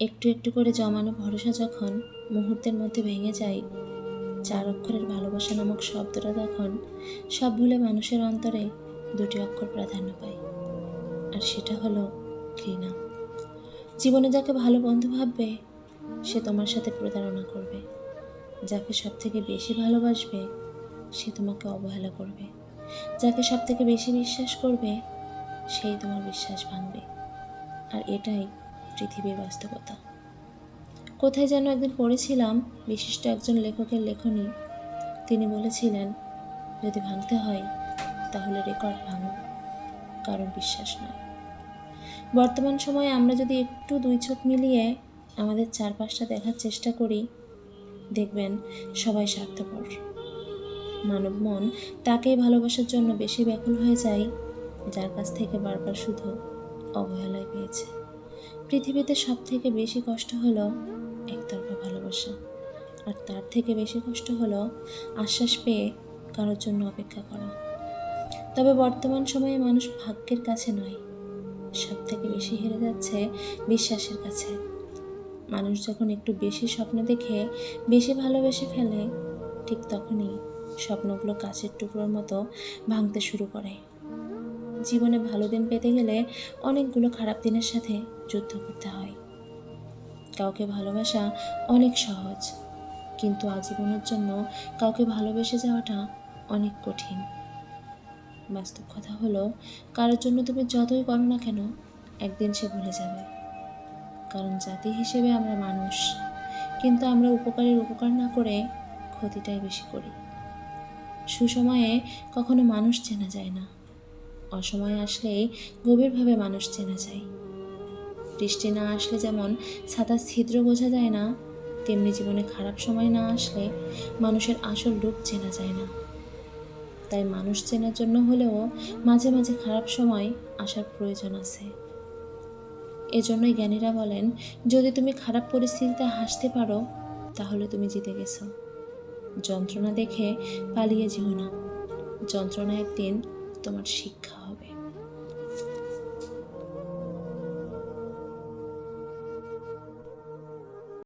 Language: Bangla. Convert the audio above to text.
একটু একটু করে জমানো ভরসা যখন মুহূর্তের মধ্যে ভেঙে যায়, চার অক্ষরের ভালোবাসা নামক শব্দটা তখন সব ভুলে মানুষের অন্তরে দুটি অক্ষর প্রাধান্য পায়। আর সেটা হলো ঘৃণা। জীবনে যাকে ভালো বন্ধু ভাববে, সে তোমার সাথে প্রতারণা করবে। যাকে সব থেকে বেশি ভালোবাসবে, সে তোমাকে অবহেলা করবে। যাকে সব থেকে বেশি বিশ্বাস করবে, সেই তোমার বিশ্বাস ভাঙবে। আর এটাই পৃথিবীর বাস্তবতা। কোথায় যেন একদিন পড়েছিলাম বিশিষ্ট একজন লেখকের লেখনী। তিনি বলেছিলেন, যদি ভাঙতে হয়, তাহলে রেকর্ড ভাঙো, কারণ বিশ্বাস নয়। বর্তমান সময়ে আমরা যদি একটু দুই চোখ মিলিয়ে আমাদের চারপাশটা দেখার চেষ্টা করি, দেখবেন সবাই স্বার্থপর। মানব মন তাকেই ভালোবাসার জন্য বেশি ব্যাকুল হয়ে যায়, যার কাছ থেকে বারবার শুধু অবহেলায় পেয়েছে। পৃথিবীতে সব থেকে বেশি কষ্ট হলো একতরফা ভালোবাসা। আর তার থেকে বেশি কষ্ট হলো আশ্বাস পেয়ে কারোর জন্য অপেক্ষা করা। তবে বর্তমান সময়ে মানুষ ভাগ্যের কাছে নয় সব থেকে বেশি হেরে যাচ্ছে বিশ্বাসের কাছে। মানুষ যখন একটু বেশি স্বপ্ন দেখে, বেশি ভালোবেসে ফেলে, ঠিক তখনই স্বপ্নগুলো কাছের টুকরোর মতো ভাঙতে শুরু করে। জীবনে ভালো দিন পেতে গেলে অনেকগুলো খারাপ দিনের সাথে যুদ্ধ করতে হয়। কাউকে ভালোবাসা অনেক সহজ, কিন্তু আজীবনের জন্য কাউকে ভালোবেসে যাওয়াটা অনেক কঠিন। বাস্তব কথা হলো, কারোর জন্য তুমি যতই করো না কেন, একদিন সে ভুলে যাবে। কারণ জাতি হিসেবে আমরা মানুষ, কিন্তু আমরা উপকারের উপকার না করে ক্ষতিটাই বেশি করি। সুসময়ে কখনো মানুষ চেনা যায় না, অসময়ে আসলেই গভীরভাবে মানুষ চেনা যায়। বৃষ্টি না আসলে যেমন ছাতার ছিদ্র বোঝা যায় না, তেমনি জীবনে খারাপ সময় না আসলে মানুষের আসল রূপ চেনা যায় না। তাই মানুষ চেনার জন্য হলেও মাঝে মাঝে খারাপ সময় আসার প্রয়োজন আছে। এজন্যই জ্ঞানীরা বলেন, যদি তুমি খারাপ পরিস্থিতিতে হাসতে পারো, তাহলে তুমি জিতে গেছো। যন্ত্রণা দেখে পালিয়ে যেও না। যন্ত্রণা একদিন তোমার শিক্ষা